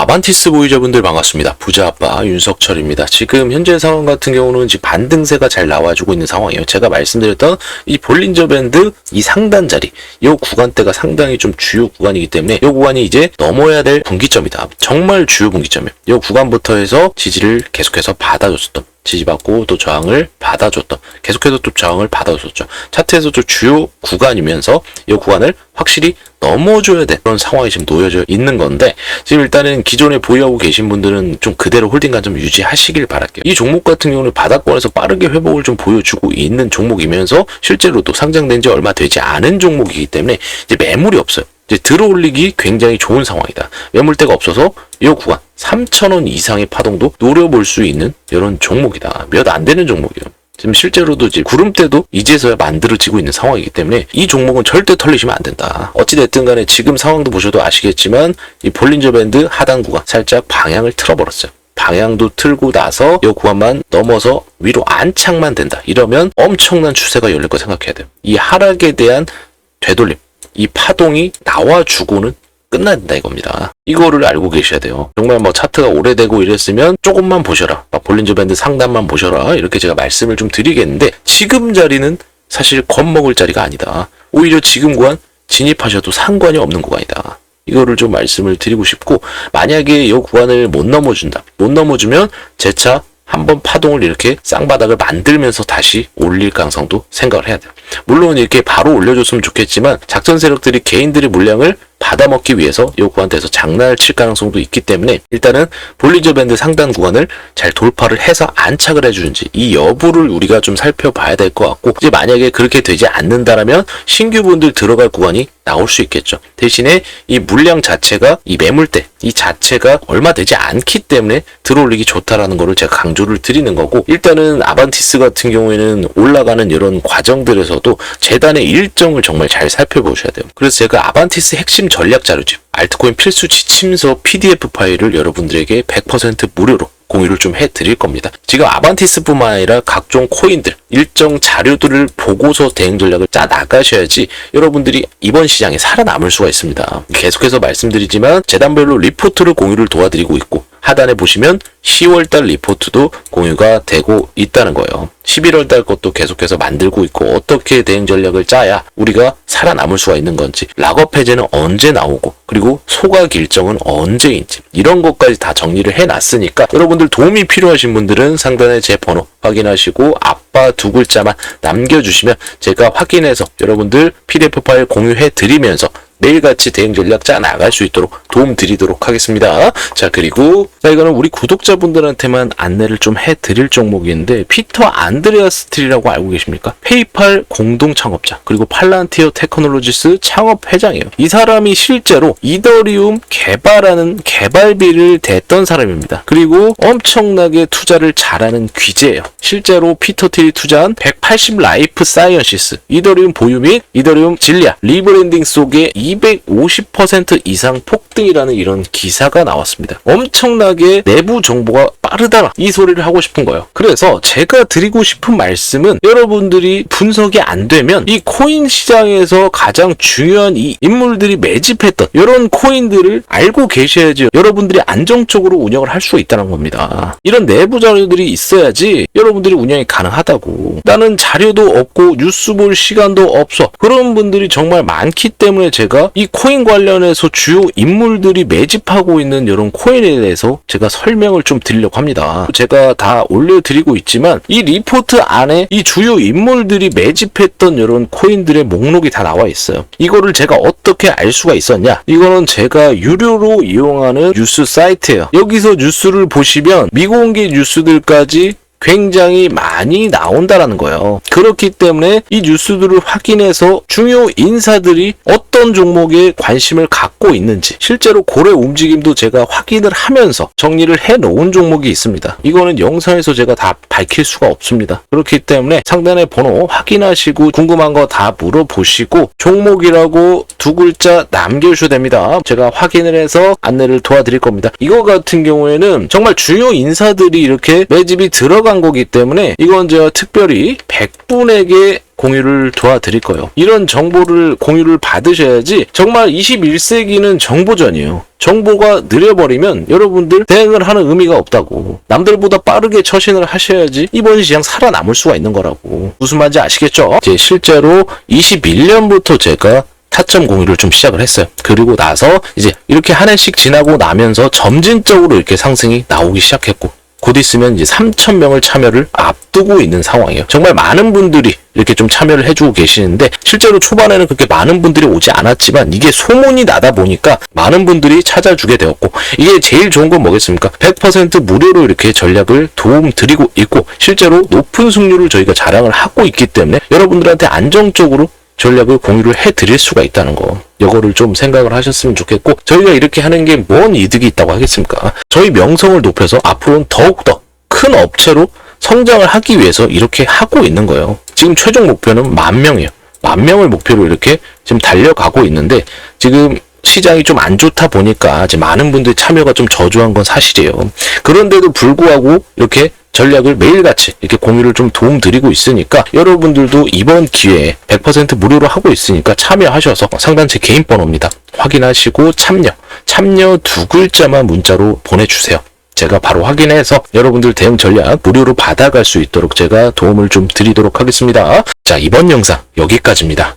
아반티스 보유자분들 반갑습니다. 부자아빠 윤석철입니다. 지금 현재 상황 같은 경우는 지금 반등세가 잘 나와주고 있는 상황이에요. 제가 말씀드렸던 이 볼린저 밴드 이 상단 자리, 이 구간대가 상당히 좀 주요 구간이기 때문에 이 구간이 이제 넘어야 될 분기점이다. 정말 주요 분기점이에요. 이 구간부터 해서 지지를 계속해서 받아줬었던 지지받고 또 저항을 받아줬던 계속해서 또 저항을 받아줬었죠. 차트에서 좀 주요 구간이면서 이 구간을 확실히 넘어줘야 돼 그런 상황이 지금 놓여져 있는 건데 지금 일단은 기존에 보유하고 계신 분들은 좀 그대로 홀딩감 좀 유지하시길 바랄게요. 이 종목 같은 경우는 바닥권에서 빠르게 회복을 좀 보여주고 있는 종목이면서 실제로도 상장된 지 얼마 되지 않은 종목이기 때문에 이제 매물이 없어요. 이제 들어올리기 굉장히 좋은 상황이다. 매물대가 없어서 이 구간 3,000원 이상의 파동도 노려볼 수 있는 이런 종목이다. 몇 안 되는 종목이에요. 지금 실제로도 이제 구름대도 이제서야 만들어지고 있는 상황이기 때문에 이 종목은 절대 털리시면 안 된다. 어찌됐든 간에 지금 상황도 보셔도 아시겠지만 이 볼린저 밴드 하단 구간 살짝 방향을 틀어버렸어요. 방향도 틀고 나서 이 구간만 넘어서 위로 안착만 된다. 이러면 엄청난 추세가 열릴 거 생각해야 돼요. 이 하락에 대한 되돌림, 이 파동이 나와주고는 된다 이겁니다. 이거를 알고 계셔야 돼요. 정말 뭐 차트가 오래되고 이랬으면 조금만 보셔라. 막 볼린저 밴드 상단만 보셔라. 이렇게 제가 말씀을 좀 드리겠는데 지금 자리는 사실 겁먹을 자리가 아니다. 오히려 지금 구간 진입하셔도 상관이 없는 구간이다. 이거를 좀 말씀을 드리고 싶고 만약에 이 구간을 못 넘어준다. 못 넘어주면 재차 한번 파동을 이렇게 쌍바닥을 만들면서 다시 올릴 가능성도 생각을 해야 돼요. 물론 이렇게 바로 올려줬으면 좋겠지만 작전 세력들이 개인들의 물량을 받아먹기 위해서 이 구간대에서 장난을 칠 가능성도 있기 때문에 일단은 볼리저 밴드 상단 구간을 잘 돌파를 해서 안착을 해주는지 이 여부를 우리가 좀 살펴봐야 될 것 같고 이제 만약에 그렇게 되지 않는다라면 신규 분들 들어갈 구간이 나올 수 있겠죠. 대신에 이 물량 자체가 이 매물대 이 자체가 얼마 되지 않기 때문에 들어올리기 좋다라는 거를 제가 강조를 드리는 거고 일단은 아반티스 같은 경우에는 올라가는 이런 과정들에서도 재단의 일정을 정말 잘 살펴보셔야 돼요. 그래서 제가 아반티스 핵심 전략 자료집 알트코인 필수 지침서 PDF 파일을 여러분들에게 100% 무료로 공유를 좀 해드릴 겁니다. 지금 아반티스뿐만 아니라 각종 코인들 일정 자료들을 보고서 대응 전략을 짜 나가셔야지 여러분들이 이번 시장에 살아남을 수가 있습니다. 계속해서 말씀드리지만 재단별로 리포트를 공유를 도와드리고 있고 하단에 보시면 10월달 리포트도 공유가 되고 있다는 거예요. 11월달 것도 계속해서 만들고 있고 어떻게 대응 전략을 짜야 우리가 살아남을 수가 있는 건지 락업 해제는 언제 나오고 그리고 소각 일정은 언제인지 이런 것까지 다 정리를 해놨으니까 여러분들 도움이 필요하신 분들은 상단에 제 번호 확인하시고 아빠 두 글자만 남겨주시면 제가 확인해서 여러분들 PDF 파일 공유해 드리면서 매일같이 대응 전략 짜 나갈 수 있도록 도움 드리도록 하겠습니다. 자, 그리고 자, 이거는 우리 구독자분들한테만 안내를 좀 해 드릴 종목인데 피터 안드레아스트리라고 알고 계십니까? 페이팔 공동 창업자 그리고 팔란티어 테크놀로지스 창업 회장이에요. 이 사람이 실제로 이더리움 개발하는 개발비를 댔던 사람입니다. 그리고 엄청나게 투자를 잘하는 귀재예요. 실제로 피터 틸이 투자한 180 라이프 사이언시스 이더리움 보유 및 이더리움 진리아 리브랜딩 속에 250% 이상 폭등이라는 이런 기사가 나왔습니다. 엄청나게 내부 정보가 빠르다 이 소리를 하고 싶은 거예요. 그래서 제가 드리고 싶은 말씀은 여러분들이 분석이 안 되면 이 코인 시장에서 가장 중요한 이 인물들이 매집했던 이런 코인들을 알고 계셔야지 여러분들이 안정적으로 운영을 할 수 있다는 겁니다. 이런 내부 자료들이 있어야지 여러분들이 운영이 가능하다고. 나는 자료도 없고 뉴스 볼 시간도 없어. 그런 분들이 정말 많기 때문에 제가 이 코인 관련해서 주요 인물들이 매집하고 있는 이런 코인에 대해서 제가 설명을 좀 드리려고 합니다. 제가 다 올려드리고 있지만 이 리포트 안에 이 주요 인물들이 매집했던 이런 코인들의 목록이 다 나와 있어요. 이거를 제가 어떻게 알 수가 있었냐? 이거는 제가 유료로 이용하는 뉴스 사이트예요. 여기서 뉴스를 보시면 미공개 뉴스들까지 굉장히 많이 나온다라는 거예요. 그렇기 때문에 이 뉴스들을 확인해서 중요 인사들이 어떤 종목에 관심을 갖고 있는지 실제로 고래 움직임도 제가 확인을 하면서 정리를 해 놓은 종목이 있습니다. 이거는 영상에서 제가 다 밝힐 수가 없습니다. 그렇기 때문에 상단의 번호 확인하시고 궁금한 거 다 물어보시고 종목이라고 두 글자 남겨주셔도 됩니다. 제가 확인을 해서 안내를 도와드릴 겁니다. 이거 같은 경우에는 정말 중요 인사들이 이렇게 매집이 들어 간 거기 때문에 이건 제가 특별히 100분에게 공유를 도와드릴 거예요. 이런 정보를 공유를 받으셔야지 정말 21세기는 정보전이에요. 정보가 느려버리면 여러분들 대응을 하는 의미가 없다고. 남들보다 빠르게 처신을 하셔야지 이번 시장 살아남을 수가 있는 거라고. 무슨 말인지 아시겠죠? 이제 실제로 21년부터 제가 타점 공유를 좀 시작을 했어요. 그리고 나서 이제 이렇게 한 해씩 지나고 나면서 점진적으로 이렇게 상승이 나오기 시작했고 곧 있으면 이제 3,000명을 참여를 앞두고 있는 상황이에요. 정말 많은 분들이 이렇게 좀 참여를 해주고 계시는데 실제로 초반에는 그렇게 많은 분들이 오지 않았지만 이게 소문이 나다 보니까 많은 분들이 찾아주게 되었고 이게 제일 좋은 건 뭐겠습니까? 100% 무료로 이렇게 전략을 도움 드리고 있고 실제로 높은 승률을 저희가 자랑을 하고 있기 때문에 여러분들한테 안정적으로 전략을 공유를 해 드릴 수가 있다는 거. 이거를 좀 생각을 하셨으면 좋겠고 저희가 이렇게 하는 게 뭔 이득이 있다고 하겠습니까? 저희 명성을 높여서 앞으로는 더욱더 큰 업체로 성장을 하기 위해서 이렇게 하고 있는 거예요. 지금 최종 목표는 만 명이에요. 만 명을 목표로 이렇게 지금 달려가고 있는데 지금 시장이 좀 안 좋다 보니까 이제 많은 분들이 참여가 좀 저조한 건 사실이에요. 그런데도 불구하고 이렇게 전략을 매일같이 이렇게 공유를 좀 도움 드리고 있으니까 여러분들도 이번 기회에 100% 무료로 하고 있으니까 참여하셔서 상단체 개인 번호입니다. 확인하시고 참여, 참여 두 글자만 문자로 보내주세요. 제가 바로 확인해서 여러분들 대응 전략 무료로 받아갈 수 있도록 제가 도움을 좀 드리도록 하겠습니다. 자, 이번 영상 여기까지입니다.